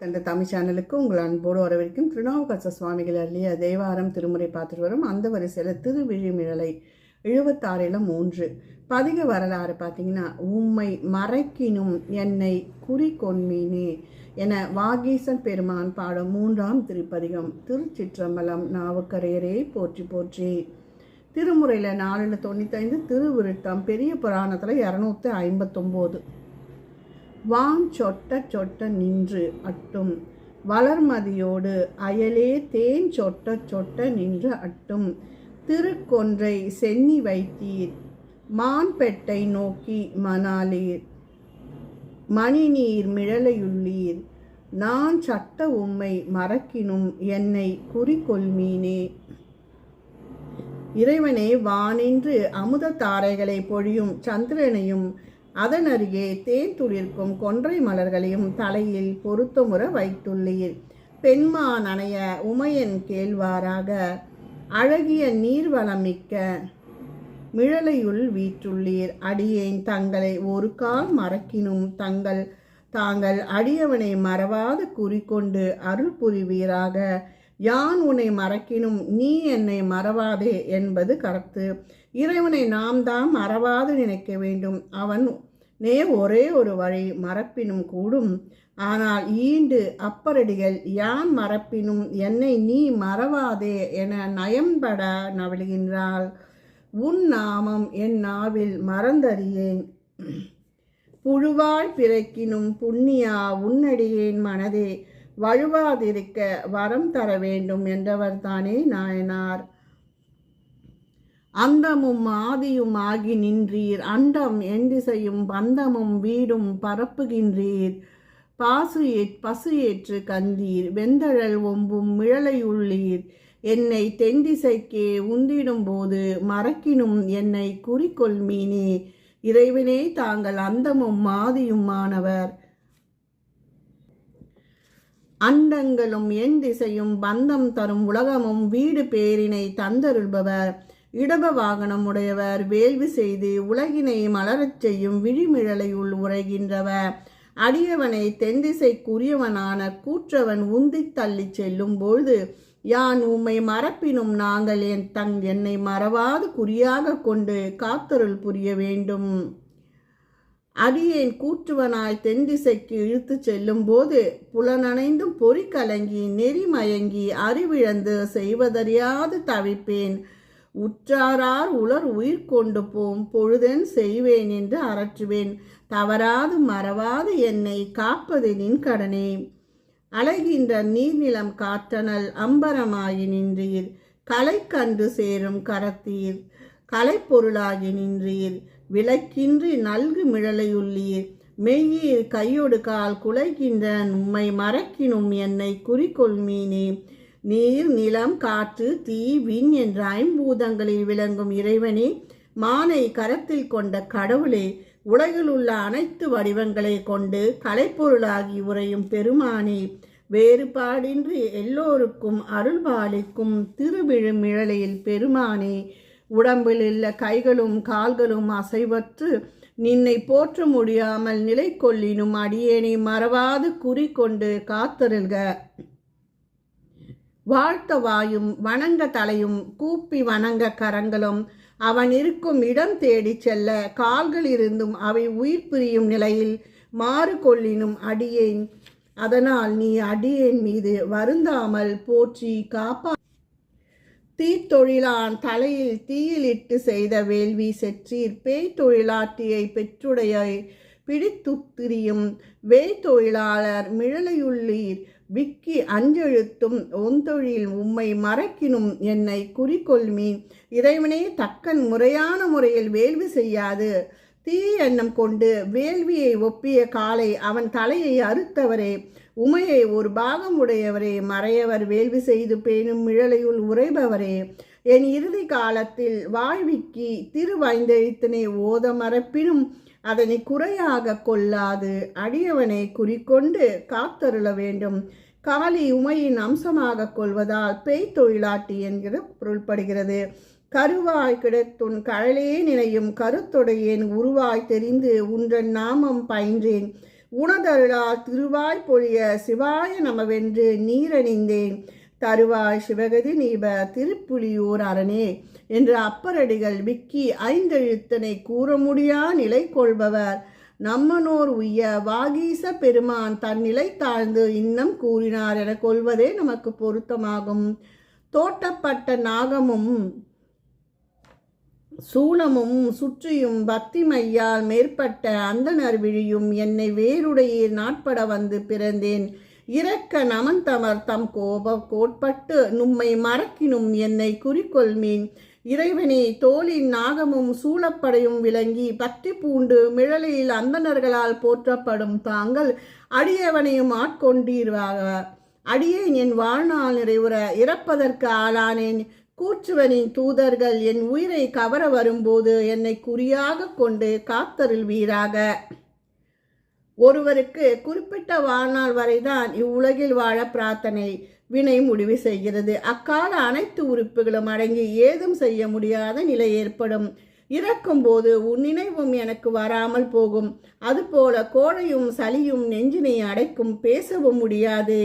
தந்த தமிழ் சேனலுக்கு உங்கள் அன்போடு வரவேற்கும் திருநாவுக்கரச சுவாமிகள் அள்ளிய தேவாரம் திருமுறை பார்த்துட்டு வரும். அந்த வரிசையில் திருவிழிமிழலை எழுபத்தாறில் மூன்று. பதிக வரலாறு பார்த்தீங்கன்னா உம்மை மறைக்கினும் என்னை குறி கொன்மீனே என வாகீசன் பெருமான் பாடும் மூன்றாம் திருப்பதிகம் திருச்சிற்றம்பலம் நாவுக்கரையரே போற்றி போற்றி திருமுறையில் நாலில் தொண்ணூத்தைந்து திருவிருத்தம் பெரிய புராணத்தில் இரநூத்தி ஐம்பத்தொம்போது. வான் சொட்ட சொட்ட நின்று அட்டும். வளர்மதியோடு அயலே தேன் சொட்ட சொட்ட நின்று அட்டும். திருக்கொன்றை சென்னி வைத்தீர். மான்பெட்டை நோக்கி மணாலீர் மணிநீர் மிழலையுள்ளீர். நான் சட்ட உம்மை மறக்கினும் என்னை குறிக்கொள்மீனே இறைவனே வானின்று அமுத தாரைகளை பொழியும் சந்திரனையும் அதன் அருகே தேன் துளிர்க்கும் கொன்றை மலர்களையும் தலையில் பொருத்தமுற வைத்துள்ளீர். பெண்மான் அணைய உமையன் கேள்வாராக அழகிய நீர்வளமிக்க மிழலையுள் வீற்றுள்ளீர். அடியேன் தங்களை ஒரு கால் மறக்கினும் தங்கள் தாங்கள் அடியவனை மறவாது குறிக்கொண்டு அருள் புரிவீராக. யான் உன்னை மறக்கினும் நீ என்னை மறவாதே என்பது கருத்து. இறைவனை நாம் தான் மறவாது நினைக்க வேண்டும். அவன் நே ஒரே ஒரு வழி மறப்பினும் கூடும். ஆனால் ஈண்டு அப்பரடிகள் யான் மறப்பினும் என்னை நீ மறவாதே என நயம்பட நவழுகின்றாள். உன் நாமம் என் நாவில் மறந்தறியேன். புழுவாய் பிறக்கினும் புண்ணியா உன்னடியேன் மனதே. வழுவாதிருக்க வரம் தர வேண்டும் என்றவர் தானே நாயனார். அந்தமும் ஆதியும் ஆகி நின்றீர். அண்டம் எந்திசையும் பந்தமும் வீடும் பரப்புகின்றீர். பாசு பசு ஏற்று கந்தீர். வெந்தழல் ஒம்பும் மிழலை உள்ளீர். என்னை தென்திசைக்கே உந்திடும் போது மறக்கினும் என்னை குறிக்கொள்மீனே இறைவனே தாங்கள் அந்தமும் மாதியுமானவர் அண்டங்களும் என் திசையும் பந்தம் தரும் உலகமும் வீடு பேரினை தந்தருள்பவர். இடப வாகனம் உடையவர் வேள்வி செய்து உலகினை மலரச் செய்யும் விழிமிழலையுள் உரைகின்றவர். அடியவனை தென்திசைக்குரியவனான கூற்றவன் உந்தி தள்ளி செல்லும் பொழுது யான் உம்மை மறப்பினும் நாங்கள் என் தங் என்னை மறவாது குறியாக கொண்டு காத்தருள் புரிய வேண்டும். அடியேன் கூற்றுவனாய் தென்திசைக்கு இழுத்துச் செல்லும் போது புலனனைந்தும் பொறி கலங்கி நெறி மயங்கி அறிவிழந்து செய்வதறியாது தவிப்பேன். உற்றாரார் உலர் உயிர் கொண்டு போம் பொழுதென் செய்வேன் என்று அரற்றுவேன் தவறாது மறவாது என்னை காப்பது நின் கடனே. அழகின்ற நீர்நிலம் காற்றனல் அம்பரமாகி நின்றீர். கலை கண்டு சேரும் கரத்தீர் கலைப்பொருளாகி நின்றீர். விளக்கின்றி நல்கு மிழலையுள்ளீர் மெய்யீர் கையொடு கால் குலைகின்ற உம்மை மறக்கினும் என்னை குறிக்கொள்மீனே நீர் நிலம் காற்று தீ விண் என்ற ஐம்பூதங்களில் விளங்கும் இறைவனே மானை கரத்தில் கொண்ட கடவுளே உலகில் உள்ள அனைத்து வடிவங்களை கொண்டு கலைப்பொருளாகி உறையும் பெருமானே வேறுபாடின்றி எல்லோருக்கும் அருள்பாலிக்கும் திருவிழும் திருவிழுமிழலையில் பெருமானே உடம்பில் உள்ள கைகளும் கால்களும் அசைவற்று நின்னை போற்ற முடியாமல் நிலை கொள்ளினும் அடியேனை மறவாது குறிக்கொண்டு காத்தருள்க. வாழ்த்த வாயும் வணங்க தலையும் கூப்பி வணங்க கரங்களும் அவன் இருக்கும் இடம் தேடி செல்ல கால்கள் இருந்தும் அவை உயிர் பிரியும் நிலையில் மாறு கொள்ளினும் அடியேன். அதனால் நீ அடியேன் மீது வருந்தாமல் போற்றி காப்பா. தீத்தொழிலான் தலையில் தீயிலிட்டு செய்த வேள்வி செற்றீர். பேய் தொழிலாட்டியை பெற்றுடைய பிடித்துத்திரியும் வேய் தொழிலாளர் மிழலையுள்ளீர். விக்கி அஞ்செழுத்தும் ஒந்தொழில் உம்மை மறக்கினும் என்னை குறிக்கொள்மி இறைவனே தக்கன் முறையான முறையில் வேள்வி செய்யாது. தீ எண்ணம் கொண்டு வேள்வியை ஒப்பிய காலை அவன் தலையை அறுத்தவரே. உமையை ஒரு பாகம் உடையவரே. மறையவர் வேள்வி செய்து பேணும் மிழலையுள் உரைபவரே என் இறுதி காலத்தில் வாழ்விக்கி திருவைந்தெழுத்தினை ஓத மறப்பினும் அதனை குறையாக கொள்ளாது. அடியவனை குறிக்கொண்டு காத்தருள வேண்டும். காளி உமையின் அம்சமாக கொள்வதால் பேய் தொழிலாட்டி என்கிற பொருள்படுகிறது. கருவாய் கிடத்துன் கழலே நினையும் கருத்தொடையேன் உருவாய் தெரிந்து உன்றன் நாமம் பயின்றேன். உணதருளால் திருவாய் பொழிய சிவாய நமவென்று நீரணிந்தேன். தருவாய் சிவகதி நீப திருப்புலியூர் அரணே என்று அப்பரடிகள் விக்கி ஐந்தெழுத்தனை கூற முடியா நிலை கொள்பவர். நம்மனோர் உய்ய வாகீச பெருமான் தன்னிலை தாழ்ந்து இன்னம் கூறினார் என கொள்வதே நமக்கு பொருத்தமாகும். தோட்டப்பட்ட நாகமும் சூலமும் சுற்றியும் பக்தி மையால் மேற்பட்ட அந்தனர் விழியும் என்னை வேறுடைய நாட்பட வந்து பிறந்தேன். இறக்க நமந்தமர் தம் கோப கோட்பட்டு நும்மை மறக்கினும் என்னை குறிக்கொள்மீன். இறைவனே தோளின் நாகமும் சூழப்படையும் விளங்கி பற்றி பூண்டு மிழலையில் அந்தணர்களால் போற்றப்படும் தாங்கள் அடியவனையும் ஆட்கொண்டீர்வாக. அடியேன் என் வாழ்நாள் நிறைவுற இறப்பதற்கு ஆளானேன். கூற்றுவனின் தூதர்கள் என் உயிரை கவர வரும்போது என்னை குறியாக கொண்டு காத்தருள்வீராக. ஒருவருக்கு குறிப்பிட்ட வாழ்நாள் வரைதான் இவ்வுலகில் வாழ பிரார்த்தனை வினை முடிவு செய்கிறது. அக்கால அனைத்து உறுப்புகளும் அடங்கி ஏதும் செய்ய முடியாத நிலை ஏற்படும். இறக்கும்போது உன் நினைவும் எனக்கு வராமல் போகும். அதுபோல கோழையும் சளியும் நெஞ்சினை அடைக்கும் பேசவும் முடியாது.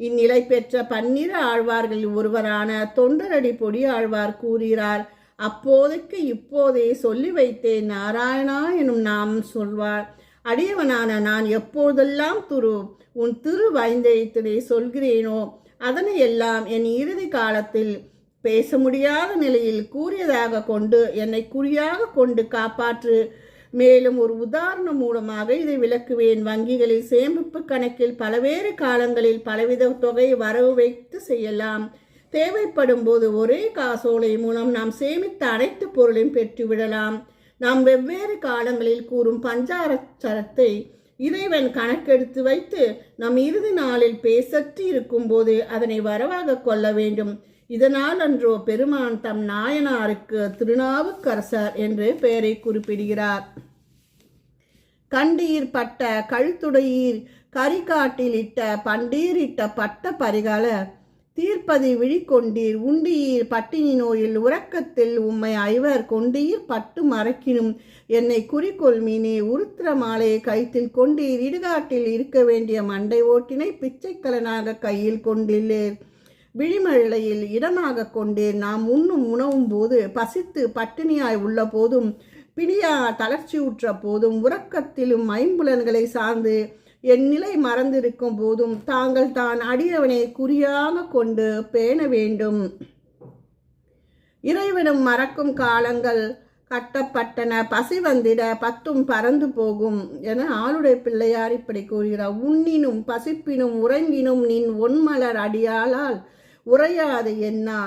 இந்நிலை பெற்ற பன்னிரு ஆழ்வார்களில் ஒருவரான தொண்டரடி பொடி ஆழ்வார் கூறுகிறார் அப்போதைக்கு இப்போதே சொல்லி வைத்தேன் நாராயணா எனும் நாம் சொல்வார். அடியவனான நான் எப்போதெல்லாம் துரு உன் திரு வைந்தயத்தினை சொல்கிறேனோ அதனை எல்லாம் என் இறுதி காலத்தில் பேச முடியாத நிலையில் கூறியதாக கொண்டு என்னை குறியாக கொண்டு காப்பாற்று. மேலும் ஒரு உதாரணம் மூலமாக இதை விளக்குவேன். வங்கிகளில் சேமிப்பு கணக்கில் பலவேறு காலங்களில் பலவித தொகை வரவு வைத்து செய்யலாம். தேவைப்படும் போது ஒரே காசோலை மூலம் நாம் சேமித்த அனைத்து பொருளையும் பெற்றுவிடலாம். நாம் வெவ்வேறு காலங்களில் கூறும் பஞ்சாரச்சரத்தை இறைவன் கணக்கெடுத்து வைத்து நம் இறுதி நாளில் பேசற்றி இருக்கும்போது அதனை வரவாக கொள்ள வேண்டும். இதனால் அன்றோ பெருமான் தம் நாயனாருக்கு திருநாவுக்கரசர் என்று பெயரை குறிப்பிடுகிறார். கண்டீர் பட்ட கழுத்துடையீர் கரிகாட்டில் இட்ட பண்டீரிட்ட பட்ட பரிகால தீர்ப்பதை விழிக்கொண்டீர். உண்டியீர் பட்டினி நோயில் உறக்கத்தில் உம்மை ஐவர் கொண்டீர். பட்டு மறக்கினும் என்னை குறிக்கொள் மீனே. உருத்திர மாலையை கைத்தில் கொண்டீர். இடுகாட்டில் இருக்க வேண்டிய மண்டை ஓட்டினை பிச்சைக்கலனாக கையில் கொண்டுள்ளேர் விழிமழையில் இடமாக கொண்டேர் நாம் உண்ணும் உணவும் போது பசித்து பட்டினியாய் உள்ள போதும் பிணியா தளர்ச்சியுற்ற போதும் உறக்கத்திலும் ஐம்புலன்களை சார்ந்து என் நிலை மறந்திருக்கும் போதும் தாங்கள் தான் அடியவனை குறியாக கொண்டு பேண வேண்டும். இறைவனும் மறக்கும் காலங்கள் கட்டப்பட்டன. பசி வந்திட பத்தும் பறந்து போகும் என ஆளுடைய பிள்ளையார் இப்படி கூறுகிறார். உண்ணினும் பசிப்பினும் உறங்கினும் நின் ஒன்மலர் அடியாளால் உரையாது என்னா?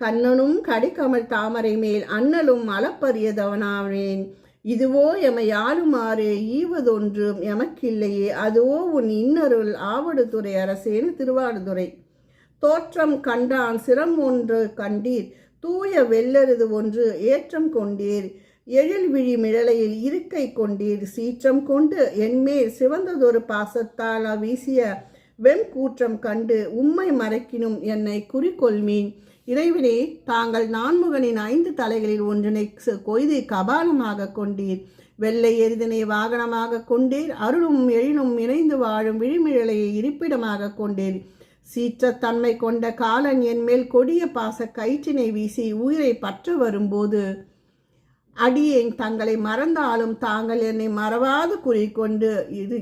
கண்ணனும் கடிக்கமல் தாமரை மேல் அண்ணலும் அளப்பரியதவனாவேன் இதுவோ எமை ஆளுமாறு ஈவதொன்றும் எமக்கில்லையே அதுவோ உன் இன்னருள் ஆவடுதுறை அரசேன்னு திருவாடுதுறை. தோற்றம் கண்டான் சிரம் ஒன்று கண்டீர் தூய வெள்ளருது ஒன்று ஏற்றம் கொண்டீர். எழில் விழி மிழலையில் இருக்கை கொண்டீர் சீற்றம் கொண்டு என்மேல் சிவந்ததொரு பாசத்தால் வீசிய வெம் கூற்றம் கண்டு உம்மை மறைக்கினும் என்னை குறிக்கொள்மீன். இறைவனே தாங்கள் நான்முகனின் ஐந்து தலைகளில் ஒன்றினை கொய்து கபாலமாக கொண்டீர். வெள்ளை எரிதனை வாகனமாக கொண்டீர். அருளும் எழிலும் இணைந்து வாழும் விழிமிழலையை இருப்பிடமாக கொண்டீர். சீற்றத்தன்மை கொண்ட காலன் என் மேல் கொடிய பாச கயிற்றினை வீசி உயிரை பற்ற வரும்போது அடியேன் தங்களை மறந்தாலும் தாங்கள் என்னை மறவாது குறிக்கொண்டு இது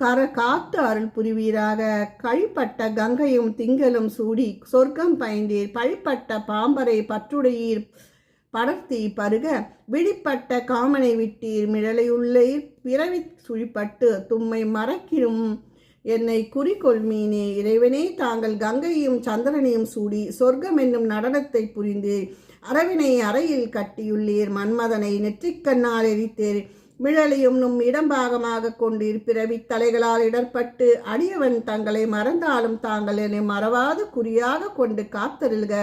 கர காத்து அருள் புரிவீராக. கழிப்பட்ட கங்கையும் திங்களும் சூடி சொர்க்கம் பயந்தீர். பழிப்பட்ட பாம்பரை பற்றுடையீர். படர்த்தி பருக விழிப்பட்ட காமனை விட்டீர். மிழலையுள்ளே பிறவி சுழிப்பட்டு தும்மை மறக்கிடும் என்னை குறிக்கொள்மீனே இறைவனே தாங்கள் கங்கையும் சந்திரனையும் சூடி சொர்க்கம் என்னும் நடனத்தை புரிந்து அரவினை அறையில் கட்டியுள்ளீர். மன்மதனை நெற்றிக்கண்ணால் எரித்தேர். மிழலையும் நும் இடம்பாகமாக கொண்டு இருப்பிறவி தலைகளால் இடர்பட்டு அடியவன் தங்களை மறந்தாலும் தாங்கள் என்னை மறவாது குறியாக கொண்டு காத்தருள்க.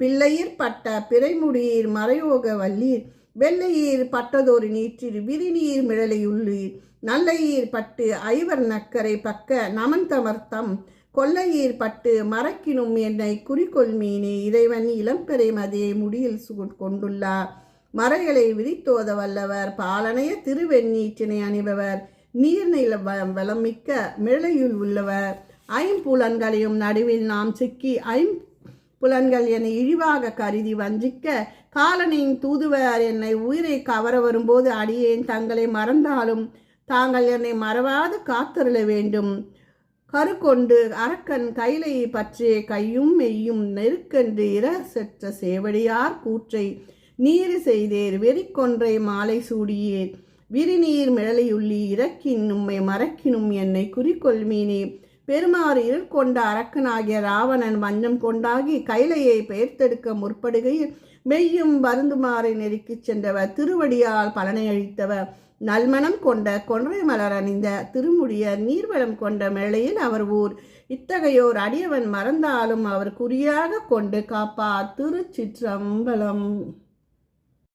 பிள்ளையீர் பட்ட பிறைமுடியீர் மறையோக வல்லீர் வெள்ளையீர் பட்டதொரு நீற்றில் விரிநீர் மிழலையுள்ளீர். நல்லையீர் பட்டு ஐவர் நக்கரை பக்க நமந்தமர்த்தம் கொல்லையீர் பட்டு மறக்கினும் என்னை குறிக்கொள் மீனே. இறைவன் இளம்பெறை மதியை முடியில் கொண்டுள்ளார். மறைகளை விரித்தோத வல்லவர் பாலனைய திருவெண்ணீற்றினை அணிபவர். நீர்நில வ- வளமிக்க மிளையுள் உள்ளவர். ஐம்புலன்களையும் நடுவில் நாம் சிக்கி ஐம் புலன்கள் என்னை இழிவாக கருதி வஞ்சிக்க காலனின் தூதுவர் என்னை உயிரை கவர வரும்போது அடியேன் தங்களை மறந்தாலும் தாங்கள் என்னை மறவாது காத்தருள வேண்டும். கருக்கொண்டு அரக்கன் கைலையை பற்றிய கையும் மெய்யும் நெருக்கென்று இரசற்ற சேவடியார் கூற்றை நீர் செய்தேர் வெறிக்கொன்றை மாலை சூடியேர் விரிநீர் மிழலையுள்ளி இறக்கின் உம்மை மறக்கினும் என்னை குறிக்கொள்மீனே. பெருமாறு இருள் கொண்ட அரக்கனாகிய ராவணன் வஞ்சம் கொண்டாகி கைலையை பெயர்த்தெடுக்க முற்படுகையில் மெய்யும் வருந்துமாறை நெருக்கிச் சென்றவர் திருவடியால் பலனை அழித்தவர். நல்மணம் கொண்ட கொன்றை மலர் அணிந்த திருமுடியர் நீர்வளம் கொண்ட மேளையில் அவர் ஊர். இத்தகையோர் அடியவன் மறந்தாலும் அவர் குறியாக கொண்டு காப்பா திருச்சிற்றம்பலம்.